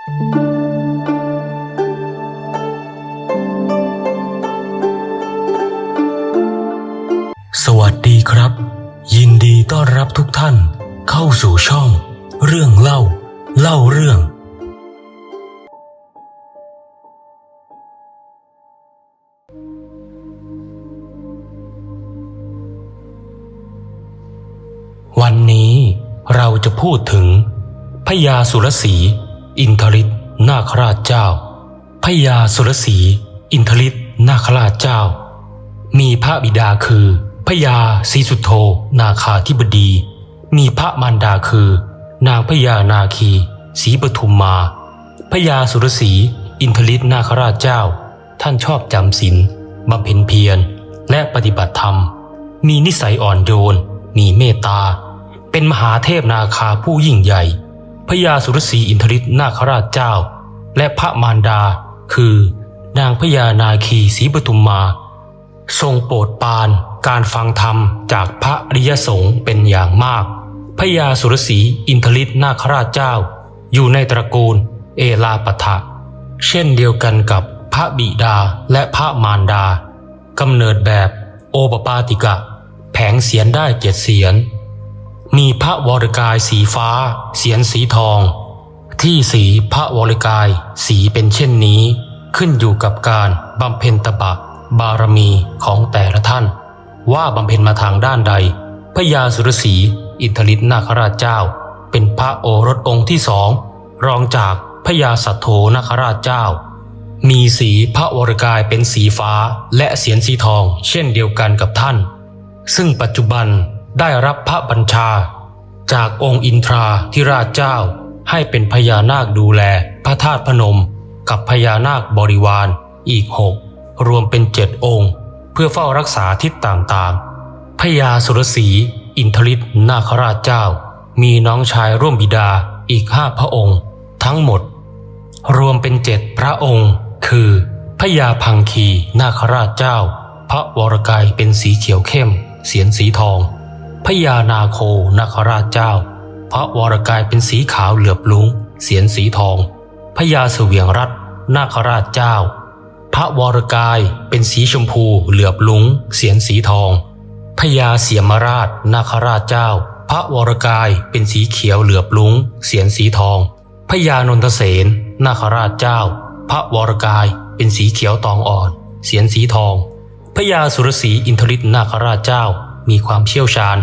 สวัสดีครับ ยินดีต้อนรับทุกท่านเข้าสู่ช่อง เรื่องเล่า เล่าเรื่อง วันนี้เราจะพูดถึงพญาสุรสี อินทริตนาคราชเจ้าพญาสุรสี อินทริตนาคราชเจ้า มีพระบิดาคือพญาศรีสุโธนาคาธิบดี มีพระมารดาคือ นางพญานาคีศรีปทุมมาพญาสุรสี อินทริตนาคราชเจ้า ท่านชอบจำศีลบำเพ็ญเพียรและปฏิบัติธรรม มีนิสัยอ่อนโยน มีเมตตา เป็นมหาเทพนาคาผู้ยิ่งใหญ่ พญาสุรสีอินทริตนาคราชเจ้า และพระมารดา คือนางพญานาคีศรีปทุมมา ทรงโปรดปรานการฟังธรรมจากพระริยสงฆ์เป็นอย่างมาก พญาสุรสีอินทริตนาคราชเจ้า อยู่ในตระกูลเอลาปทะเช่นเดียวกันกับพระบิดาและพระมารดากำเนิดแบบโอปปาติกะ แผงเสียนได้เจ็ดเสียน มีพระวรกายสีฟ้า เสียนสีทอง ที่สีพระวรกาย สีเป็นเช่นนี้ ขึ้นอยู่กับการบำเพ็ญตบะบารมีของแต่ละท่าน ว่าบำเพ็ญมาทางด้านใดพญาสุรสีอินทริตนาคราชเจ้า เป็นพระโอรสองค์ที่สองรองจากพญาสัทโธนาคราชเจ้า มีสีพระวรกายเป็นสีฟ้าและเสียนสีทอง เช่นเดียวกันกับท่าน ซึ่งปัจจุบัน ได้รับพระบัญชา จากองค์อินทราธิราชเจ้า ให้เป็นพญานาคดูแลพระธาตุพนม กับพญานาคบริวารอีกหกรวมเป็นเจ็ดองค์ เพื่อเฝ้ารักษาทิศต่างๆพญาสุรสี อินทริตนาคราชเจ้า มีน้องชายร่วมบิดาอีกห้าพระองค์ ทั้งหมด รวมเป็นเจ็ดพระองค์ คือพญาพังคีนาคราชเจ้า พระวรกายเป็นสีเขียวเข้ม เสียนสีทอง พญานาโคนาคราชเจ้า พระวรกายเป็นสีขาวเหลือบลุงเสียนสีทองพญาเสวียงรัตนาคราชเจ้า พระวรกายเป็นสีชมพูเหลือบลุงเสียนสีทองพญาเสียมราชนาคราชเจ้า พระวรกายเป็นสีเขียวเหลือบลุงเสียนสีทองพญานนทเสนนาคราชเจ้า พระวรกายเป็นสีเขียวตองอ่อน เสียนสีทองพญาสุรสีอินทริตนาคราชเจ้า มีความเชี่ยวชาญ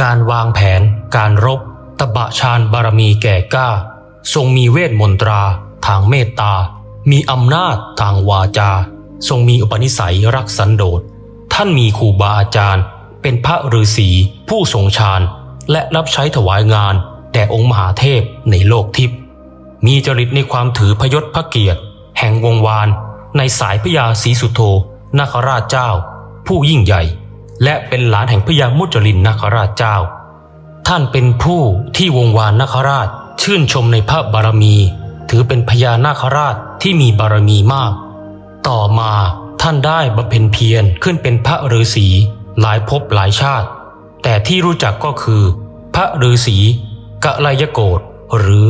การวางแผน การรบ ตบะชาญบารมีแก่กล้า ทรงมีเวทมนตรา ทางเมตตา มีอำนาจทางวาจา ทรงมีอุปนิสัยรักสันโดษ ท่านมีครูบาอาจารย์ เป็นพระฤาษีผู้ทรงฌานและรับใช้ถวายงานแด่องค์มหาเทพในโลกทิพย์มีจริตในความถือพยศพระเกียรติ แห่งวงวาน ในสายพญาศรีสุโธนาคราชเจ้า ผู้ยิ่งใหญ่ และเป็นหลานแห่งพญามุจลินนาคราชเจ้า ท่านเป็นผู้ที่วงวานนาคราชชื่นชมในพระบารมี ถือเป็นพญานาคราชที่มีบารมีมาก ต่อมาท่านได้บำเพ็ญเพียรขึ้นเป็นพระฤาษีหลายภพหลายชาติ แต่ที่รู้จักก็คือ พระฤาษีกะลายโกฏหรือ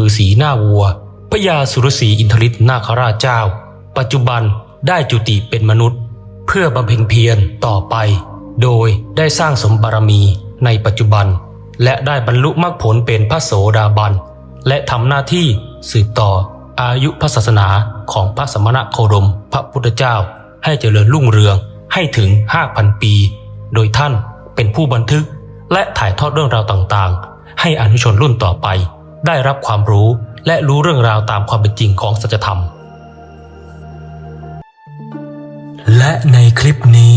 ฤาษีหน้าวัวพญาสุรสีอินทริตนาคราชเจ้า ปัจจุบันได้จุติเป็นมนุษย์ เพื่อบำเพ็ญเพียรต่อไป โดยได้สร้างสมบารมีในปัจจุบัน และได้บรรลุมรรคผลเป็นพระโสดาบัน และทำหน้าที่สืบต่ออายุพระศาสนาของพระสมณะโคดม พระพุทธเจ้า ให้เจริญรุ่งเรืองให้ถึง 5,000 ปี โดยท่านเป็นผู้บันทึก และถ่ายทอดเรื่องราวต่างๆ ให้อนุชนรุ่นต่อไป ได้รับความรู้และรู้เรื่องราวตามความเป็นจริงของสัจธรรม และในคลิปนี้